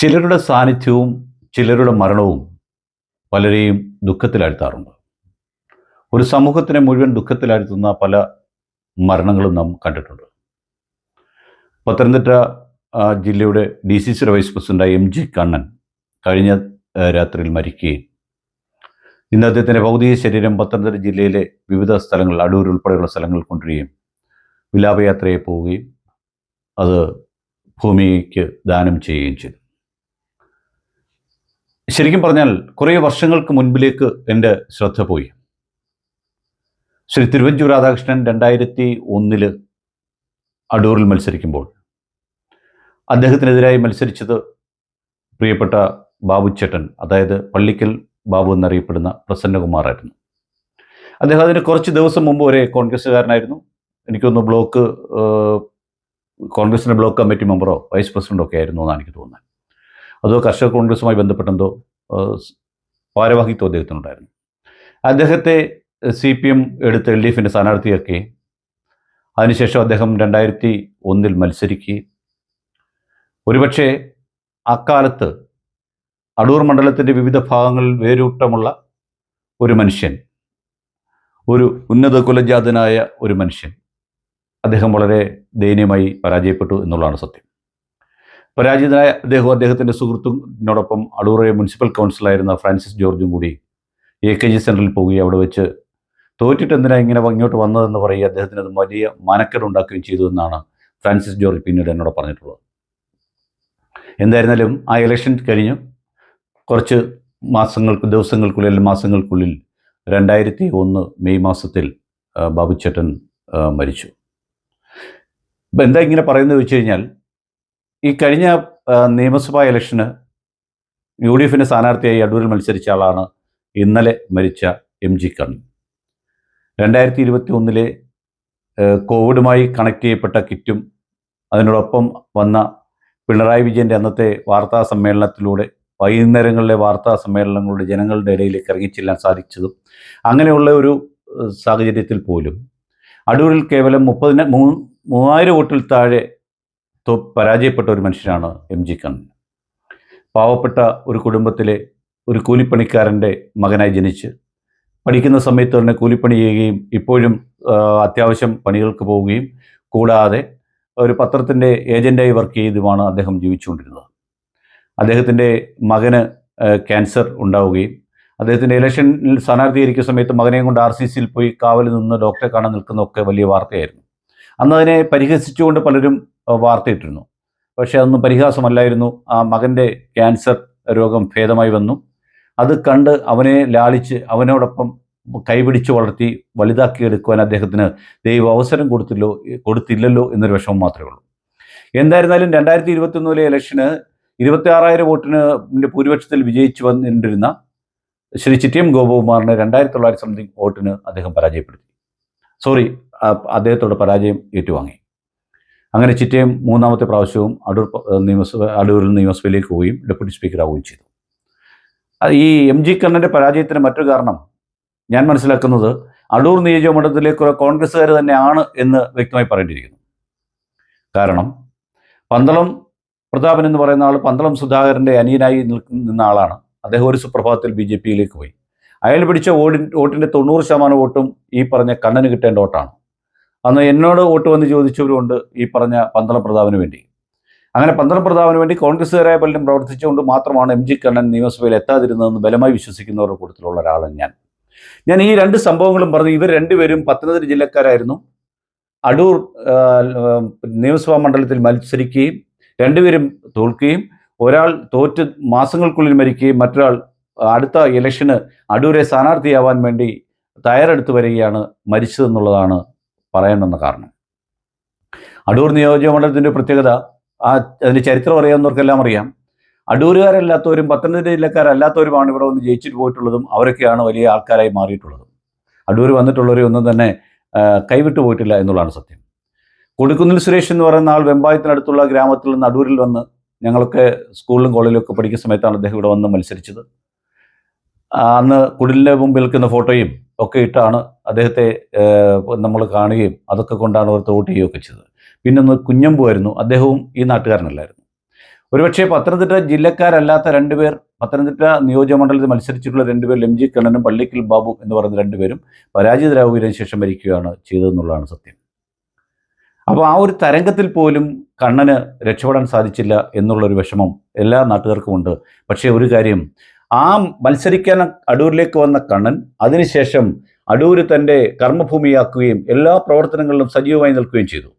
ചിലരുടെ സാന്നിധ്യവും ചിലരുടെ മരണവും പലരെയും ദുഃഖത്തിലാഴ്ത്താറുണ്ട്. ഒരു സമൂഹത്തിനെ മുഴുവൻ ദുഃഖത്തിലാഴ്ത്തുന്ന പല മരണങ്ങളും നാം കണ്ടിട്ടുണ്ട്. പത്തനംതിട്ട ജില്ലയുടെ ഡി സി സിയുടെ വൈസ് പ്രസിഡന്റായ എം ജി കണ്ണൻ കഴിഞ്ഞ രാത്രിയിൽ മരിക്കുകയും ഇന്ന് അദ്ദേഹത്തിന്റെ ഭൗതിക ശരീരം പത്തനംതിട്ട ജില്ലയിലെ വിവിധ സ്ഥലങ്ങൾ അടൂർ ഉൾപ്പെടെയുള്ള സ്ഥലങ്ങളിൽ കൊണ്ടുവരികയും വിലാപയാത്രയെ പോവുകയും അത് ഭൂമിക്ക് ദാനം ചെയ്യുകയും ചെയ്തു. ശരിക്കും പറഞ്ഞാൽ കുറേ വർഷങ്ങൾക്ക് മുൻപിലേക്ക് എന്റെ ശ്രദ്ധ പോയി. ശ്രീ തിരുവഞ്ചൂർ രാധാകൃഷ്ണൻ രണ്ടായിരത്തി ഒന്നിൽ അടൂറിൽ മത്സരിക്കുമ്പോൾ അദ്ദേഹത്തിനെതിരായി മത്സരിച്ചത് പ്രിയപ്പെട്ട ബാബുച്ചേട്ടൻ അതായത് പള്ളിക്കൽ ബാബു എന്നറിയപ്പെടുന്ന പ്രസന്നകുമാറായിരുന്നു. അദ്ദേഹം അതിന് കുറച്ച് ദിവസം മുമ്പ് വരെ കോൺഗ്രസ്സുകാരനായിരുന്നു. എനിക്കൊന്ന് ബ്ലോക്ക് കോൺഗ്രസിന്റെ ബ്ലോക്ക് കമ്മിറ്റി മെമ്പറോ വൈസ് പ്രസിഡന്റോ ഒക്കെ ആയിരുന്നു എന്നാണ് എനിക്ക് തോന്നുന്നത്. അതോ കർഷക കോൺഗ്രസുമായി ബന്ധപ്പെട്ടെന്തോ ഭാരവാഹിത്വം അദ്ദേഹത്തിനുണ്ടായിരുന്നു. അദ്ദേഹത്തെ സി പി എം എടുത്ത് എൽ ഡി എഫിന്റെ സ്ഥാനാർത്ഥിയാക്കി അതിനുശേഷം അദ്ദേഹം രണ്ടായിരത്തി ഒന്നിൽ മത്സരിക്കുകയും ഒരുപക്ഷെ അക്കാലത്ത് അടൂർ മണ്ഡലത്തിന്റെ വിവിധ ഭാഗങ്ങളിൽ വേരൂട്ടമുള്ള ഒരു മനുഷ്യൻ ഒരു ഉന്നത കുലജാതനായ ഒരു മനുഷ്യൻ അദ്ദേഹം വളരെ ദയനീയമായി പരാജയപ്പെട്ടു എന്നുള്ളതാണ് സത്യം. പരാജിതനായ അദ്ദേഹവും അദ്ദേഹത്തിന്റെ സുഹൃത്തിനോടൊപ്പം അടൂറയ മുനിസിപ്പൽ കൗൺസിലായിരുന്ന ഫ്രാൻസിസ് ജോർജും കൂടി എ കെ ജി സെന്ററിൽ പോവുകയും അവിടെ വെച്ച് തോറ്റിട്ട് എന്തിനാ ഇങ്ങനെ ഇങ്ങോട്ട് വന്നതെന്ന് പറയുക അദ്ദേഹത്തിന് അത് വലിയ മാനക്കേട് ഉണ്ടാക്കുകയും ചെയ്തു എന്നാണ് ഫ്രാൻസിസ് ജോർജ് പിന്നീട് എന്നോട് പറഞ്ഞിട്ടുള്ളത്. എന്തായിരുന്നാലും ആ ഇലക്ഷൻ കഴിഞ്ഞു കുറച്ച് മാസങ്ങൾക്ക് ദിവസങ്ങൾക്കുള്ളിൽ മാസങ്ങൾക്കുള്ളിൽ രണ്ടായിരത്തി ഒന്ന് മെയ് മാസത്തിൽ ബാബുച്ചേട്ടൻ മരിച്ചു. ഇപ്പം എന്താ ഇങ്ങനെ പറയുന്നത് വെച്ച് കഴിഞ്ഞാൽ ഈ കഴിഞ്ഞ നിയമസഭാ ഇലക്ഷന് യു ഡി എഫിന്റെ സ്ഥാനാർത്ഥിയായി അടൂരിൽ മത്സരിച്ച ആളാണ് ഇന്നലെ മരിച്ച എം ജി കണ്ണൻ. രണ്ടായിരത്തി ഇരുപത്തി ഒന്നിലെ കോവിഡുമായി കണക്ട് ചെയ്യപ്പെട്ട കിറ്റും അതിനോടൊപ്പം വന്ന പിണറായി വിജയന്റെ അന്നത്തെ വാർത്താ സമ്മേളനത്തിലൂടെ വൈകുന്നേരങ്ങളിലെ വാർത്താ സമ്മേളനങ്ങളുടെ ജനങ്ങളുടെ ഇടയിലേക്ക് ഇറങ്ങിച്ചെല്ലാൻ സാധിച്ചതും അങ്ങനെയുള്ള ഒരു സാഹചര്യത്തിൽ പോലും അടൂരിൽ കേവലം മുപ്പതിന് മൂവായിരം വോട്ടിൽ താഴെ പരാജയപ്പെട്ട ഒരു മനുഷ്യനാണ് എം ജി കണ്ണൻ. പാവപ്പെട്ട ഒരു കുടുംബത്തിലെ ഒരു കൂലിപ്പണിക്കാരന്റെ മകനായി ജനിച്ച് പഠിക്കുന്ന സമയത്ത് തന്നെ കൂലിപ്പണി ചെയ്യുകയും ഇപ്പോഴും അത്യാവശ്യം പണികൾക്ക് പോവുകയും കൂടാതെ ഒരു പത്രത്തിന്റെ ഏജന്റായി വർക്ക് ചെയ്തുമാണ് അദ്ദേഹം ജീവിച്ചുകൊണ്ടിരുന്നത്. അദ്ദേഹത്തിന്റെ മകന് ക്യാൻസർ ഉണ്ടാവുകയും അദ്ദേഹത്തിന്റെ ഇലക്ഷനിൽ സ്ഥാനാർത്ഥീകരിക്കുന്ന സമയത്ത് മകനെയും കൊണ്ട് ആർ സി സിയിൽ പോയി കാവലിൽ നിന്ന് ഡോക്ടറെ കാണാൻ നിൽക്കുന്നതൊക്കെ വലിയ വാർത്തയായിരുന്നു. അന്ന് അതിനെ പരിഹസിച്ചുകൊണ്ട് പലരും വാർത്തയിട്ടിരുന്നു. പക്ഷേ അതൊന്നും പരിഹാസമല്ലായിരുന്നു. ആ മകന്റെ ക്യാൻസർ രോഗം ഭേദമായി വന്നു. അത് കണ്ട് അവനെ ലാളിച്ച് അവനോടൊപ്പം കൈപിടിച്ച് വളർത്തി വലുതാക്കിയെടുക്കുവാൻ അദ്ദേഹത്തിന് ദൈവം അവസരം കൊടുത്തില്ലോ കൊടുത്തില്ലല്ലോ എന്നൊരു വിഷമം മാത്രമേ ഉള്ളൂ. എന്തായിരുന്നാലും രണ്ടായിരത്തി ഇരുപത്തി ഒന്നിലെ ഇലക്ഷന് ഇരുപത്തി ആറായിരം വോട്ടിന് ഭൂരിപക്ഷത്തിൽ വിജയിച്ചു വന്നിരുന്ന ശ്രീ ചിറ്റിയം ഗോപകുമാറിന് രണ്ടായിരത്തി തൊള്ളായിരത്തി സംതിങ് വോട്ടിന് അദ്ദേഹം പരാജയപ്പെടുത്തി. സോറി അദ്ദേഹത്തോട് പരാജയം ഏറ്റുവാങ്ങി. അങ്ങനെ ചിറ്റയം മൂന്നാമത്തെ പ്രാവശ്യവും അടൂർ നിയമസഭ അടൂരിൽ നിയമസഭയിലേക്ക് പോവുകയും ഡെപ്യൂട്ടി സ്പീക്കറാവുകയും ചെയ്തു. ഈ എം ജി കണ്ണന്റെ പരാജയത്തിന് മറ്റൊരു കാരണം ഞാൻ മനസ്സിലാക്കുന്നത് അടൂർ നിയോജക മണ്ഡലത്തിലേക്ക് കോൺഗ്രസ്സുകാർ തന്നെയാണ് എന്ന് വ്യക്തമായി പറയേണ്ടിയിരിക്കുന്നു. കാരണം പന്തളം പ്രതാപൻ എന്ന് പറയുന്ന ആൾ പന്തളം സുധാകരന്റെ അനിയനായി നിൽക്കുന്ന ആളാണ്. അദ്ദേഹം ഒരു സുപ്രഭാതത്തിൽ ബി ജെ പിയിലേക്ക് പോയി. അയാൾ പിടിച്ച വോട്ടിൻ വോട്ടിന്റെ തൊണ്ണൂറ് ശതമാനം വോട്ടും ഈ പറഞ്ഞ കണ്ണന് കിട്ടേണ്ട വോട്ടാണ്. അന്ന് എന്നോട് വോട്ട് വന്ന് ചോദിച്ചവരുമുണ്ട് ഈ പറഞ്ഞ പന്തളപ്രതാപിന് വേണ്ടി. അങ്ങനെ പന്തളപ്രതാപിന് വേണ്ടി കോൺഗ്രസ്സുകാരായ പലരും പ്രവർത്തിച്ചുകൊണ്ട് മാത്രമാണ് എം ജി കണ്ണൻ നിയമസഭയിൽ എത്താതിരുന്നതെന്ന് ബലമായി വിശ്വസിക്കുന്നവരുടെ കൂട്ടത്തിലുള്ള ഒരാളാണ് ഞാൻ. ഞാൻ ഈ രണ്ട് സംഭവങ്ങളും പറഞ്ഞു ഇവർ രണ്ടുപേരും പത്തനംതിട്ട ജില്ലക്കാരായിരുന്നു. അടൂർ നിയമസഭാ മണ്ഡലത്തിൽ മത്സരിക്കുകയും രണ്ടുപേരും തോൽക്കുകയും ഒരാൾ തോറ്റ് മാസങ്ങൾക്കുള്ളിൽ മരിക്കുകയും മറ്റൊരാൾ അടുത്ത ഇലക്ഷന് അടൂരെ സ്ഥാനാർത്ഥിയാവാൻ വേണ്ടി തയ്യാറെടുത്ത് വരികയാണ് മരിച്ചതെന്നുള്ളതാണ് പറയേണ്ടുന്ന കാരണം. അടൂർ നിയോജക മണ്ഡലത്തിന്റെ പ്രത്യേകത ആ അതിന്റെ ചരിത്രം അറിയാവുന്നവർക്കെല്ലാം അറിയാം. അടൂരുകാരല്ലാത്തവരും പത്തനംതിട്ട ജില്ലക്കാരല്ലാത്തവരുമാണ് ഇവിടെ വന്ന് ജയിച്ചിട്ട് പോയിട്ടുള്ളതും അവരൊക്കെയാണ് വലിയ ആൾക്കാരായി മാറിയിട്ടുള്ളതും. അടൂർ വന്നിട്ടുള്ളവരെ ഒന്നും തന്നെ കൈവിട്ടു പോയിട്ടില്ല എന്നുള്ളതാണ് സത്യം. കൊടുക്കുന്നിൽ സുരേഷ് എന്ന് പറയുന്ന ആൾ വെമ്പായത്തിനടുത്തുള്ള ഗ്രാമത്തിൽ നിന്ന് അടൂരിൽ വന്ന് ഞങ്ങളൊക്കെ സ്കൂളിലും കോളേജിലും ഒക്കെ പഠിക്കുന്ന സമയത്താണ് അദ്ദേഹം ഇവിടെ വന്ന് മത്സരിച്ചത്. അന്ന് കുടിലിന്റെ മുമ്പിൽ നിൽക്കുന്ന ഫോട്ടോയും ഒക്കെ ഇട്ടാണ് അദ്ദേഹത്തെ നമ്മൾ കാണുകയും അതൊക്കെ കൊണ്ടാണ് അവർ വോട്ട് ചെയ്യുകയൊക്കെ ചെയ്തത്. പിന്നെ ഒന്ന് കുഞ്ഞമ്പു ആയിരുന്നു. അദ്ദേഹവും ഈ നാട്ടുകാരനല്ലായിരുന്നു. ഒരുപക്ഷെ പത്തനംതിട്ട ജില്ലക്കാരല്ലാത്ത രണ്ടുപേർ പത്തനംതിട്ട നിയോജകമണ്ഡലത്തിൽ മത്സരിച്ചിട്ടുള്ള രണ്ടുപേർ എം ജി കണ്ണനും പള്ളിക്കൽ ബാബു എന്ന് പറയുന്ന രണ്ടുപേരും പരാജിതരാകുകയും ശേഷം മരിക്കുകയാണ് ചെയ്തതെന്നുള്ളതാണ് സത്യം. അപ്പോൾ ആ ഒരു തരംഗത്തിൽ പോലും കണ്ണന് രക്ഷപ്പെടാൻ സാധിച്ചില്ല എന്നുള്ളൊരു വിഷമം എല്ലാ നാട്ടുകാർക്കുമുണ്ട് പക്ഷേ ഒരു കാര്യം ആ മത്സരിക്കാൻ അടൂരിലേക്ക് വന്ന കണ്ണൻ അതിനുശേഷം അടൂർ തന്റെ കർമ്മഭൂമിയാക്കുകയും എല്ലാ പ്രവർത്തനങ്ങളിലും സജീവമായി നിൽക്കുകയും ചെയ്തു.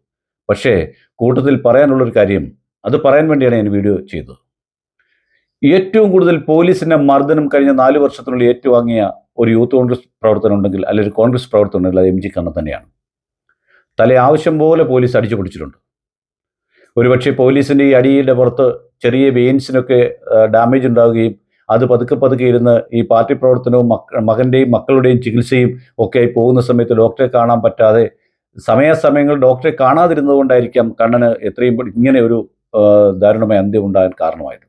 പക്ഷേ കൂട്ടത്തിൽ പറയാനുള്ളൊരു കാര്യം അത് പറയാൻ വേണ്ടിയാണ് ഞാൻ വീഡിയോ ചെയ്തത്. ഏറ്റവും കൂടുതൽ പോലീസിന്റെ മർദ്ദനം കഴിഞ്ഞ നാല് വർഷത്തിനുള്ളിൽ ഏറ്റുവാങ്ങിയ ഒരു യൂത്ത് കോൺഗ്രസ് പ്രവർത്തനം ഉണ്ടെങ്കിൽ അല്ലെങ്കിൽ കോൺഗ്രസ് പ്രവർത്തനം ഉണ്ടെങ്കിൽ അത് എം ജി കണ്ണൻ തന്നെയാണ്. തല ആവശ്യം പോലെ പോലീസ് അടിച്ചു പിടിച്ചിട്ടുണ്ട് ഒരുപക്ഷെ പോലീസിന്റെ ഈ അടിയുടെ പുറത്ത് ചെറിയ വെയിൻസിനൊക്കെ ഡാമേജ് ഉണ്ടാവുകയും അത് പതുക്കെ പതുക്കെ ഇരുന്ന് ഈ പാർട്ടി പ്രവർത്തനവും മക്ക മകന്റെയും മക്കളുടെയും ചികിത്സയും ഒക്കെ ആയി പോകുന്ന സമയത്ത് ഡോക്ടറെ കാണാൻ പറ്റാതെ സമയാസമയങ്ങൾ ഡോക്ടറെ കാണാതിരുന്നത് കൊണ്ടായിരിക്കാം കണ്ണന് എത്രയും ഇങ്ങനെ ഒരു ദാരുണമായ അന്ത്യം ഉണ്ടാകാൻ കാരണമായത്.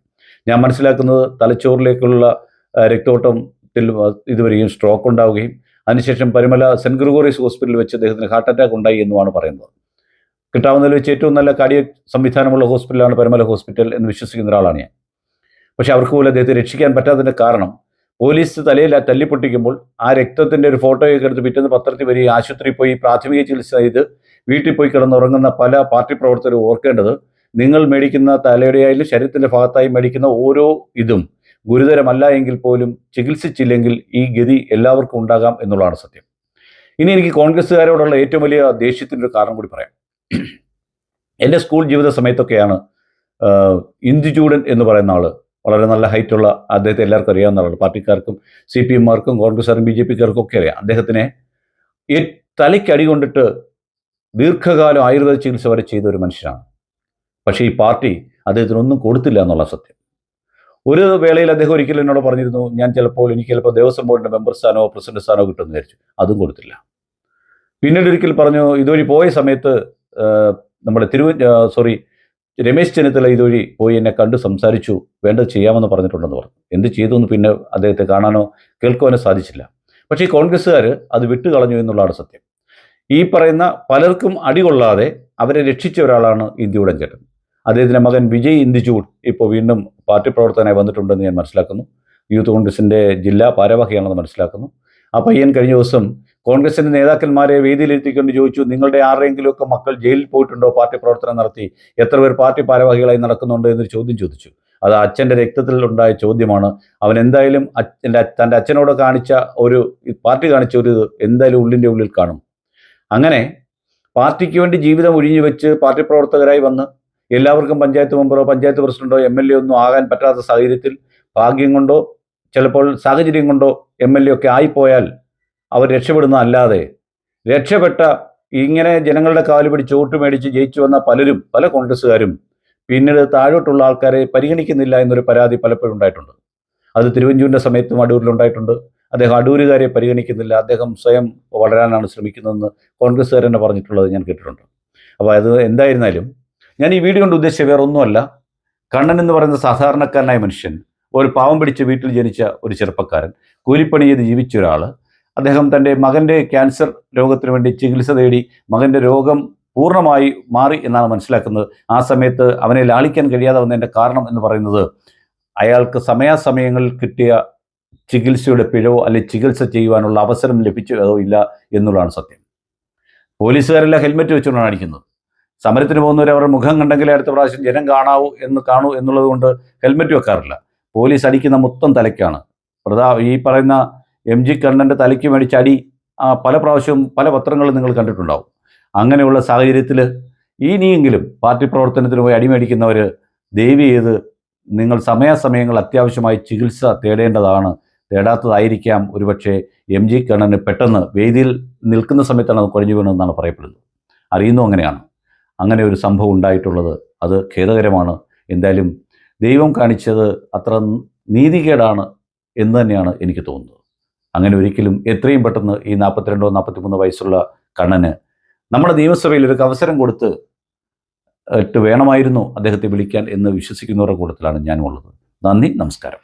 ഞാൻ മനസ്സിലാക്കുന്നത് തലച്ചോറിലേക്കുള്ള രക്തോട്ടത്തിൽ ഇതുവരെയും സ്ട്രോക്ക് ഉണ്ടാവുകയും അതിനുശേഷം പരിമല സെന്റ് ഗ്രിഗോറിയസ് ഹോസ്പിറ്റലിൽ വെച്ച് അദ്ദേഹത്തിന് ഹാർട്ട് അറ്റാക്ക് ഉണ്ടായി എന്നുമാണ് പറയുന്നത്. കിട്ടാവുന്നതിൽ വെച്ച് ഏറ്റവും നല്ല കാർഡിയക് സംവിധാനമുള്ള ഹോസ്പിറ്റലാണ് പരിമല ഹോസ്പിറ്റൽ എന്ന് വിശ്വസിക്കുന്ന ഒരാളാണ് ഞാൻ. പക്ഷെ അവർക്ക് പോലും അദ്ദേഹത്തെ രക്ഷിക്കാൻ പറ്റാത്തതിന്റെ കാരണം പോലീസ് തലയിൽ തല്ലിപ്പൊട്ടിക്കുമ്പോൾ ആ രക്തത്തിന്റെ ഒരു ഫോട്ടോയൊക്കെ എടുത്ത് പിറ്റേന്ന് പത്രത്തിൽ വരികയും ആശുപത്രിയിൽ പോയി പ്രാഥമിക ചികിത്സ ചെയ്ത് വീട്ടിൽ പോയി കിടന്നുറങ്ങുന്ന പല പാർട്ടി പ്രവർത്തകരും ഓർക്കേണ്ടത് നിങ്ങൾ മേടിക്കുന്ന തലയുടെയായാലും ശരീരത്തിന്റെ ഭാഗത്തായി മേടിക്കുന്ന ഓരോ ഇതും ഗുരുതരമല്ല എങ്കിൽ പോലും ചികിത്സിച്ചില്ലെങ്കിൽ ഈ ഗതി എല്ലാവർക്കും ഉണ്ടാകാം എന്നുള്ളതാണ് സത്യം. ഇനി എനിക്ക് കോൺഗ്രസ്സുകാരോടുള്ള ഏറ്റവും വലിയ ദേഷ്യത്തിന്റെ ഒരു കാരണം കൂടി പറയാം. എന്റെ സ്കൂൾ ജീവിത സമയത്തൊക്കെയാണ് ഇന്ദുചൂടൻ എന്ന് പറയുന്ന ആൾ വളരെ നല്ല ഹൈറ്റുള്ള അദ്ദേഹത്തെ എല്ലാവർക്കും അറിയാവുന്ന ആളാണ് പാർട്ടിക്കാർക്കും സി പി എമ്മാർക്കും കോൺഗ്രസ്സുകാർക്കും ബി ജെ പിക്കാർക്കും ഒക്കെ അറിയാം. അദ്ദേഹത്തിനെ ഈ തലയ്ക്കടി കൊണ്ടിട്ട് ദീർഘകാലം ആയുർവേദ ചികിത്സ വരെ ചെയ്ത ഒരു മനുഷ്യനാണ്. പക്ഷേ ഈ പാർട്ടി അദ്ദേഹത്തിനൊന്നും കൊടുത്തില്ല എന്നുള്ള സത്യം. ഒരു വേളയിൽ അദ്ദേഹം ഒരിക്കലും എന്നോട് പറഞ്ഞിരുന്നു ഞാൻ ചിലപ്പോൾ എനിക്ക് ചിലപ്പോൾ ദേവസ്വം ബോർഡിന്റെ മെമ്പർ സ്ഥാനമോ പ്രസിഡന്റ് സ്ഥാനമോ കിട്ടുമെന്ന് വിചാരിച്ചു. അതും കൊടുത്തില്ല. പിന്നീട് ഒരിക്കൽ പറഞ്ഞു ഇതുവഴി പോയ സമയത്ത് നമ്മുടെ തിരുവ സോറി രമേശ് ചെന്നിത്തല ഇതുവഴി പോയി എന്നെ കണ്ടു സംസാരിച്ചു വേണ്ടത് ചെയ്യാമെന്ന് പറഞ്ഞിട്ടുണ്ടെന്ന് പറഞ്ഞു. എന്ത് ചെയ്തു എന്ന് പിന്നെ അദ്ദേഹത്തെ കാണാനോ കേൾക്കുവാനോ സാധിച്ചില്ല. പക്ഷേ ഈ കോൺഗ്രസ്സുകാർ അത് വിട്ടുകളഞ്ഞു എന്നുള്ളതാണ് സത്യം. ഈ പറയുന്ന പലർക്കും അടികൊള്ളാതെ അവരെ രക്ഷിച്ച ഒരാളാണ് ഇന്ത്യയുടെ ചേട്ടൻ അദ്ദേഹത്തിന്റെ മകൻ വിജയ് ഇന്ദിജൂഡ് ഇപ്പോൾ വീണ്ടും പാർട്ടി പ്രവർത്തകനായി വന്നിട്ടുണ്ടെന്ന് ഞാൻ മനസ്സിലാക്കുന്നു. യൂത്ത് കോൺഗ്രസിന്റെ ജില്ലാ ഭാരവാഹിയാണെന്ന് മനസ്സിലാക്കുന്നു. ആ പയ്യൻ കഴിഞ്ഞ ദിവസം കോൺഗ്രസിന്റെ നേതാക്കന്മാരെ വേദിയിലെത്തിക്കൊണ്ട് ചോദിച്ചു നിങ്ങളുടെ ആരുടെയെങ്കിലുമൊക്കെ മക്കൾ ജയിലിൽ പോയിട്ടുണ്ടോ? പാർട്ടി പ്രവർത്തനം നടത്തി. എത്ര പേർ പാർട്ടി ഭാരവാഹികളായി നടക്കുന്നുണ്ട്? എന്നൊരു ചോദ്യം ചോദിച്ചു. അത് അച്ഛന്റെ രക്തത്തിൽ ഉണ്ടായ ചോദ്യമാണ്. അവൻ എന്തായാലും അച്ഛന്റെ തന്റെ അച്ഛനോട് കാണിച്ച ഒരു പാർട്ടി കാണിച്ച ഒരു എന്തായാലും ഉള്ളിന്റെ ഉള്ളിൽ കാണും. അങ്ങനെ പാർട്ടിക്ക് വേണ്ടി ജീവിതം ഒഴിഞ്ഞു വെച്ച് പാർട്ടി പ്രവർത്തകരായി വന്ന് എല്ലാവർക്കും പഞ്ചായത്ത് മെമ്പറോ പഞ്ചായത്ത് പ്രസിഡന്റോ എം എൽ എ ഒന്നും ആകാൻ പറ്റാത്ത സാഹചര്യത്തിൽ ഭാഗ്യം കൊണ്ടോ ചിലപ്പോൾ സാഹചര്യം കൊണ്ടോ എം എൽ എ ഒക്കെ ആയിപ്പോയാൽ അവർ രക്ഷപ്പെടുന്ന അല്ലാതെ രക്ഷപ്പെട്ട ഇങ്ങനെ ജനങ്ങളുടെ കാൽ പിടിച്ച് വോട്ട് മേടിച്ച് ജയിച്ചു വന്ന പലരും പല കോൺഗ്രസ്സുകാരും പിന്നീട് താഴോട്ടുള്ള ആൾക്കാരെ പരിഗണിക്കുന്നില്ല എന്നൊരു പരാതി പലപ്പോഴും ഉണ്ടായിട്ടുണ്ട്. അത് തിരുവഞ്ചൂരിന്റെ സമയത്തും അടൂരിലുണ്ടായിട്ടുണ്ട് അദ്ദേഹം അടൂരുകാരെ പരിഗണിക്കുന്നില്ല. അദ്ദേഹം സ്വയം വളരാനാണ് ശ്രമിക്കുന്നതെന്ന് കോൺഗ്രസ്സുകാർ തന്നെ പറഞ്ഞിട്ടുള്ളത് ഞാൻ കേട്ടിട്ടുണ്ട്. അപ്പോൾ അത് എന്തായിരുന്നാലും ഞാൻ ഈ വീഡിയോ കൊണ്ട് ഉദ്ദേശിച്ച വേറെ ഒന്നുമല്ല. കണ്ണൻ എന്ന് പറയുന്ന സാധാരണക്കാരനായ മനുഷ്യൻ ഒരു പാവം പിടിച്ച വീട്ടിൽ ജനിച്ച ഒരു ചെറുപ്പക്കാരൻ കൂലിപ്പണി ചെയ്ത് ജീവിച്ച ഒരാൾ അദ്ദേഹം തന്റെ മകന്റെ ക്യാൻസർ രോഗത്തിന് വേണ്ടി ചികിത്സ തേടി മകന്റെ രോഗം പൂർണമായി മാറി എന്നാണ് മനസ്സിലാക്കുന്നത്. ആ സമയത്ത് അവനെ ലാളിക്കാൻ കഴിയാതെ വന്നതിന്റെ കാരണം എന്ന് പറയുന്നത് അയാൾക്ക് സമയാസമയങ്ങളിൽ കിട്ടിയ ചികിത്സയുടെ പിഴവോ അല്ലെങ്കിൽ ചികിത്സ ചെയ്യുവാനുള്ള അവസരം ലഭിച്ചതോ ഇല്ല എന്നുള്ളതാണ് സത്യം. പോലീസുകാരെല്ലാം ഹെൽമെറ്റ് വെച്ചുകൊണ്ടാണ് അടിക്കുന്നത്. സമരത്തിന് പോകുന്നവർ അവരുടെ മുഖം കണ്ടെങ്കിൽ അടുത്ത പ്രാവശ്യം ജനം കാണാവൂ എന്ന് കാണൂ എന്നുള്ളത് കൊണ്ട് ഹെൽമെറ്റ് വെക്കാറില്ല. പോലീസ് അടിക്കുന്ന മൊത്തം തലയ്ക്കാണ്. പ്രതാ ഈ പറയുന്ന എം ജി കണ്ണന്റെ തലയ്ക്ക് മേടിച്ച അടി പല പ്രാവശ്യവും പല പത്രങ്ങളും നിങ്ങൾ കണ്ടിട്ടുണ്ടാവും. അങ്ങനെയുള്ള സാഹചര്യത്തിൽ ഇനിയെങ്കിലും പാർട്ടി പ്രവർത്തനത്തിന് പോയി അടിമേടിക്കുന്നവർ ദയവ് ചെയ്ത് നിങ്ങൾ സമയാസമയങ്ങൾ അത്യാവശ്യമായി ചികിത്സ തേടേണ്ടതാണ്. തേടാത്തതായിരിക്കാം. ഒരുപക്ഷെ എം ജി കണ്ണന് പെട്ടെന്ന് വേദിയിൽ നിൽക്കുന്ന സമയത്താണ് അത് കുഴഞ്ഞു വീണതെന്നാണ് പറയപ്പെടുന്നത്. അറിയുന്നു അങ്ങനെയാണ്. അങ്ങനെ ഒരു സംഭവം ഉണ്ടായിട്ടുള്ളത് അത് ഖേദകരമാണ്. എന്തായാലും ദൈവം കാണിച്ചത് അത്ര നീതികേടാണ് എന്ന് തന്നെയാണ് എനിക്ക് തോന്നുന്നത്. അങ്ങനെ ഒരിക്കലും എത്രയും പെട്ടെന്ന് ഈ നാൽപ്പത്തിരണ്ടോ നാൽപ്പത്തിമൂന്നോ വയസ്സുള്ള കണ്ണന് നമ്മുടെ നിയമസഭയിൽ ഒരു അവസരം കൊടുത്ത് വേണമായിരുന്നു അദ്ദേഹത്തെ വിളിക്കാൻ എന്ന് വിശ്വസിക്കുന്നവരുടെ കൂട്ടത്തിലാണ് ഞാനുള്ളത് നന്ദി നമസ്കാരം.